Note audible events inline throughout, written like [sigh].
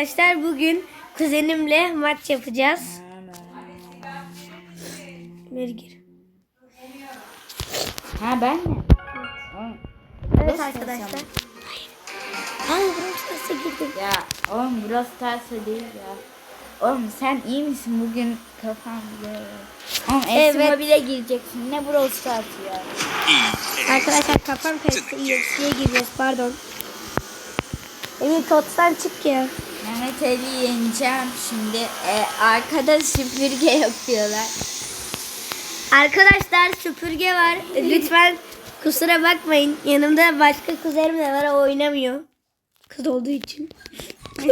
Arkadaşlar bugün kuzenimle maç yapacağız. Bir gir. Ha ben mi? Evet Nasıl arkadaşlar. Hayır. Hayır Brawl girdim. Ya oğlum Brawl Stars'a değil ya. Oğlum sen iyi misin bugün kafam böyle. Oğlum Evet. Esma bile gireceksin. Ne Brawl Stars ya? Arkadaşlar kafam karıştı. EFC'ye gireceğiz pardon. Emin totsan çık ya. Mehmet Ali yeneceğim şimdi. E, arkada süpürge [laughs] yapıyorlar. Arkadaşlar süpürge var. Lütfen kusura bakmayın. Yanımda başka kuzenim de var. O oynamıyor. Kız olduğu için. [laughs]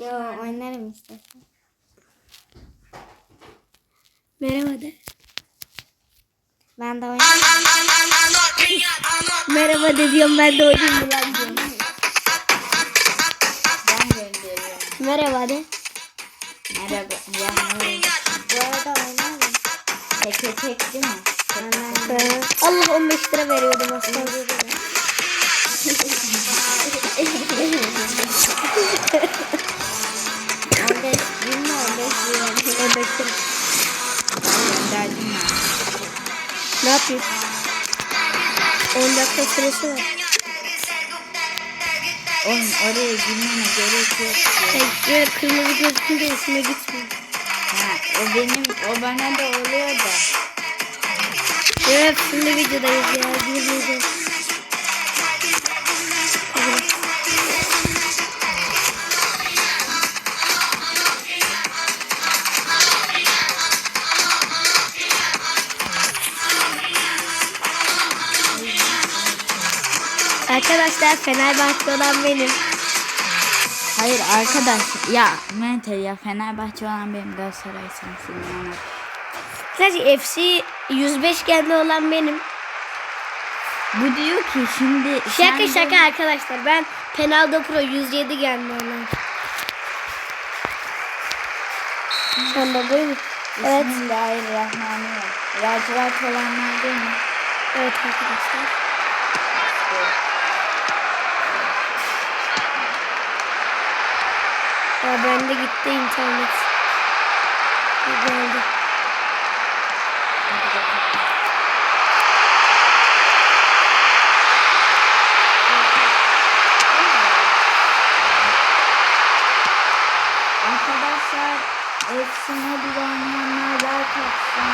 Yo oynarım işte. Merhaba de. Ben de oynarım. [laughs] Merhaba de diyorum ben de oynayayım Merhaba de. Merhaba. Ya. Bu arada oynarım. Tek tek değil mi? Allah 15 lira veriyordum aslında. On beş bin mi? On beş lira. 15 lira. Gönderdim ben. Ne yapayım? 10 dakika süresi var. Oğlum oraya girmene gerek yok. böyle kırmızı gözükünce üstüne gitmiyor. Ha, o benim, o bana da oluyor da. Evet şimdi videodayız ya. Evet. Arkadaşlar Fenerbahçe olan benim. Hayır arkadaş ya Mente ya Fenerbahçe olan benim Galatasaray sensin yani. Sadece FC 105 kendi olan benim. Bu diyor ki şimdi Şaka sen şaka de- arkadaşlar. Ben Penaldo Pro 107 geldi olan. Sen de değil mi? Evet. Bismillahirrahmanirrahim. Lacivert olanlar değil mi? Evet arkadaşlar. Ya bende gitti internet. Geldi. Arkadaşlar hepsine bir oynayanlar like atsın.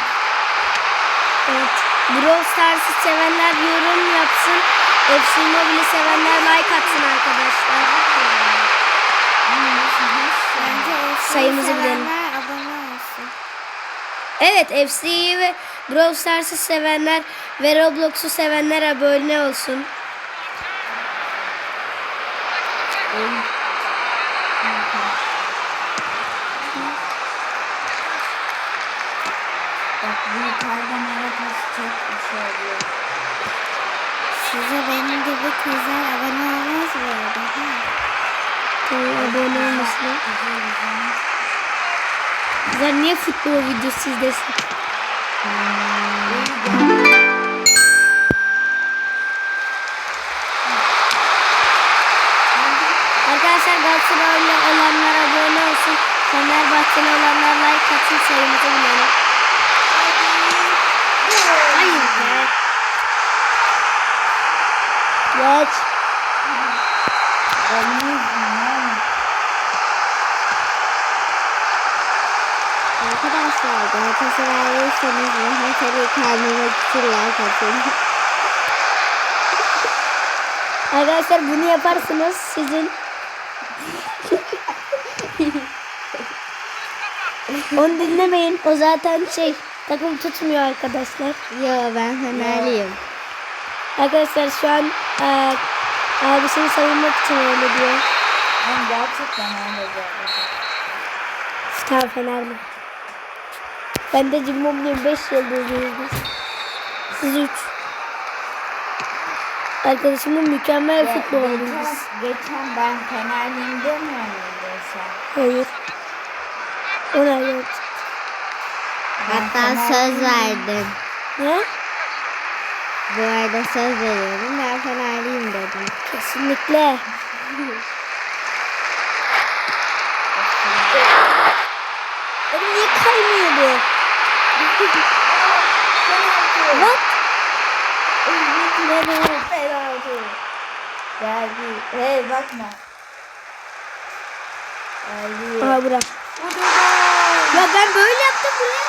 Evet. Brawl Stars'ı sevenler yorum yapsın. FC Mobile'i sevenler like atsın arkadaşlar. Sayımızı bilelim. abone olsun. Evet FC'yi ve Brawl Stars'ı sevenler ve Roblox'u sevenler abone olsun. Bak bu yukarıdan aratası çok bir şey oluyor. Size benim gibi kızlar abone olmaz mı? Tamam, abone olmasın. Güzel niye futbol videosu izlesin? Arkadaşlar Galatasaraylı olanlar abone olsun. Fenerbahçeli olanlar like atsın sayımızı bilelim. Hayır be. Geç. Arkadaşlar Galatasaraylıysanız Ali kendime kişiler katın. [laughs] Arkadaşlar bunu yaparsınız sizin [laughs] Onu dinlemeyin. O zaten şey takım tutmuyor arkadaşlar. Yo ben Fenerliyim. Arkadaşlar şu an e, abisini savunmak için öyle diyor. Oğlum gerçekten öyle arada. Tamam Fenerli. Ben de Cimbomluyum 5 yıldızlıyız biz. Siz 3. Arkadaşımın mükemmel Ya, futbol oynuyoruz. geçen, geçen ben Fenerliyim demiyor muydun sen? Hayır. Ona yok. Hatta söz verdim. Ne? Bu arada söz veriyorum ben Fenerliyim dedim. Kesinlikle. [laughs] niye kaymıyor bu? What? Penaltı. Penaltı. Geldi. Hey bakma. Geldi. Aha bırak. Ya ben böyle yaptım buraya.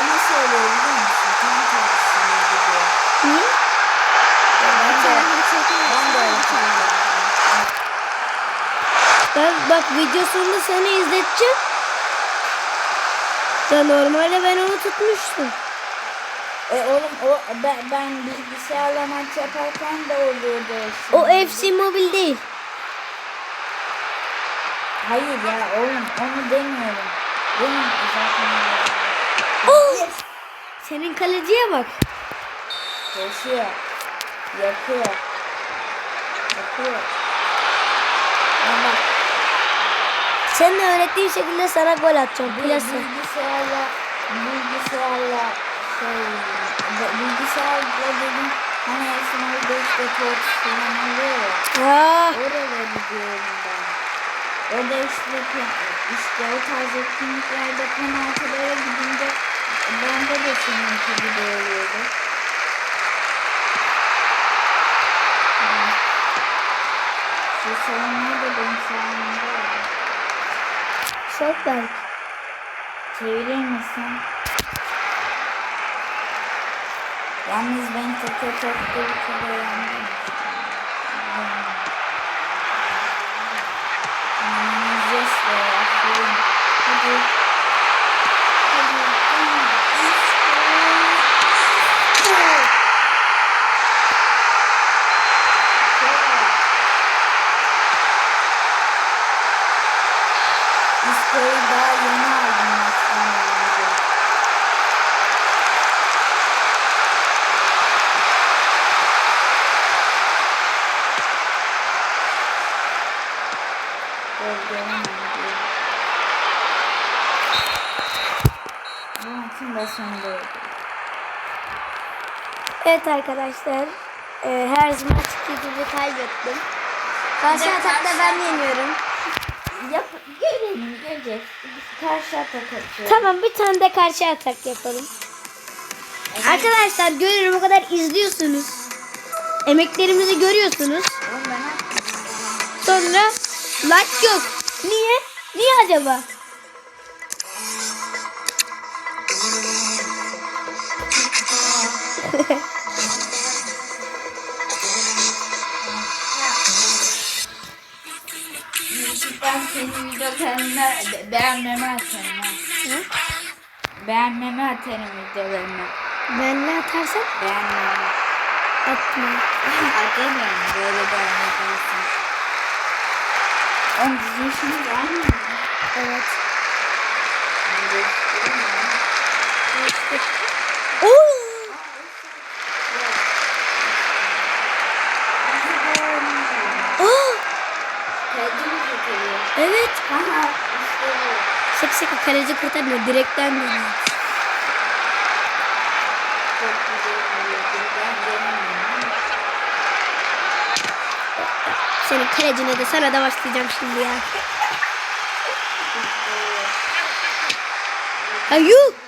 Ama şöyle biliyor musun? Tam tersine gidiyor. Niye? Ben de, ben de öyle. Ben bak video sonunda seni izleteceğim. Ya normalde ben onu tutmuştum. E oğlum o ben, ben bilgisayarla maç yaparken de oluyordu. O şimdi. FC Mobil değil. Hayır ya oğlum onu demiyorum. Benim zaten Oh! Senin kaleciye bak. Koşuyor. Yapıyor. Yapıyor. Ama Senin öğrettiğin şekilde sana gol atacağım. bu Plase. bilgisayarla bilgisayarla şey bilgisayarla dedim hani sınavda işte top falan oluyor ya. Ah, Oraları diyorum ben. Orada işte, işte o tarz etkinliklerde penaltılara gidince bende de seninki gibi oluyordu. Şu savunma da benim savunmamda Saltberg. Çevirir misin? Yalnız ben teke tokta bir kere. Yes. Hadi. Maçın da sonundaydı. Evet arkadaşlar. e, her zaman gibi kaybettim. Karşı atakta ben yeniyorum. Yap, görelim, göreceğiz. Karşı atak atıyor. Tamam bir tane de karşı atak yapalım. Arkadaşlar görüyorum o kadar izliyorsunuz. Emeklerimizi görüyorsunuz. Ben. Sonra like yok. Niye? Niye acaba? Ben senin videolarını be- beğenmeme atarım ha. Beğenmeme atarım videolarını. Ben ne atarsam Beğenmeme. atma. [laughs] Atarım böyle olsun. Oğlum bizim işimiz aynı mı? Evet. Ben de istiyorum ya. Oo! Aa! Kaleci mi tutuyor? Evet. Aha işte bu. Şaka şaka kaleci kurtarmıyor. Direkten dönüyor. Senin kalecine de sana da başlayacağım şimdi ya. Gol.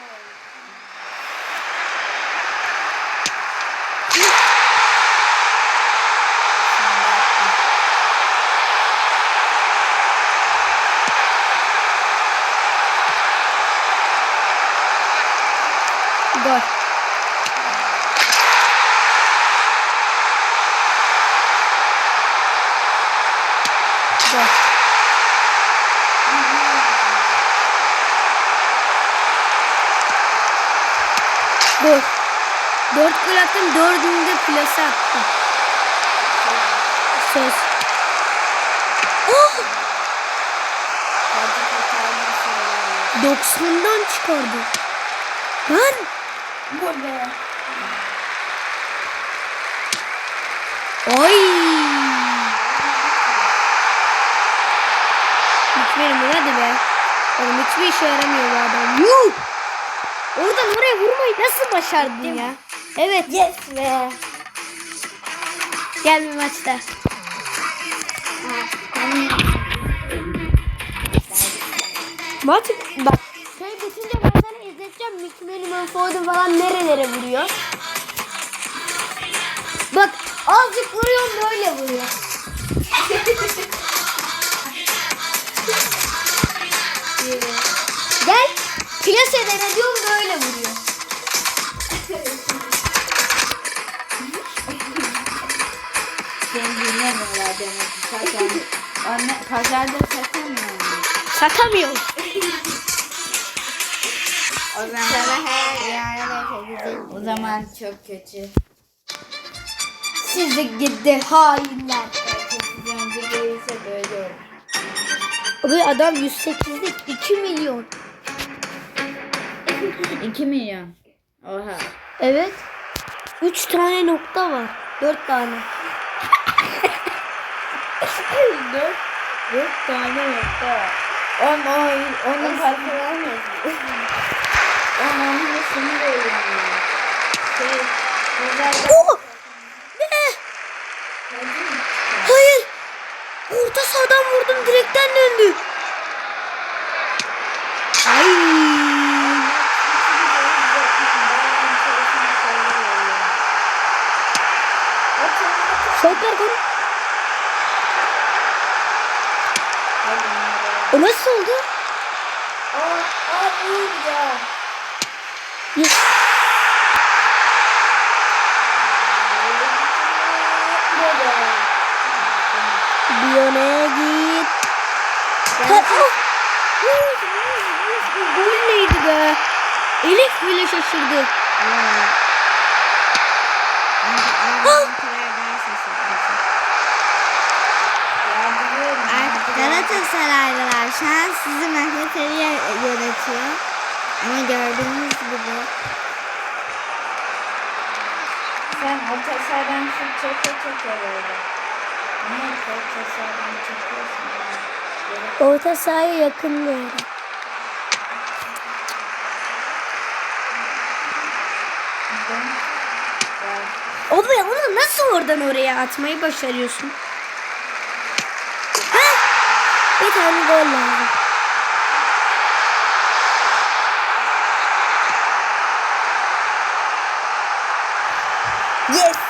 Gol. Gol. Dört gol attım. Dördünü de plase attım. Söz. Oh! Kaleci kurtarma şeyleri. 90'dan çıkardı. Lan! Bu be. Ay! Bitmeyelim lan hadi be. Oğlum hiçbir işe yaramıyor bu adam. Yuh! Oradan oraya vurmayı nasıl başardın ya? Evet. Yes be. Gel bir maçta. Maç bak şey bitince ben sana izleteceğim. McManaman Foden falan nerelere vuruyor. Bak azıcık vuruyorum böyle vuruyor. [laughs] piyasada diyorum böyle vuruyor. Seni dinlemiyorlar demek ki. Zaten anne pazarda satamıyor mu? Satamıyorum. O zaman her gidecek. o zaman çok kötü. Sizi gidi hainler. Herkes önce değilse böyle olur. Abi adam 108'lik 2 milyon. 2 milyon. Oha. Evet. 3 tane nokta var. 4 tane. 4 4 tane nokta var. On, on, onun farkı vermez. On, onun üstünü de öğreniyor. Şey. Oo! Ne? Hayır. Orta sahadan vurdum direkten döndü. Ay. Şoker gol. O nasıl oldu? Yes. Biyone git. Ha, oh! Gol neydi be? Elif bile şaşırdı. Galatasaraylılar şu an sizi Mehmet Ali yönetiyor. Ama gördüğünüz gibi Sen orta sahadan şut çeke çeke böyle. Niye orta sahadan çekiyorsun? Orta sahaya yakın. Var. Abi onu nasıl oradan oraya atmayı başarıyorsun? Bir tane gol lazım. Yes.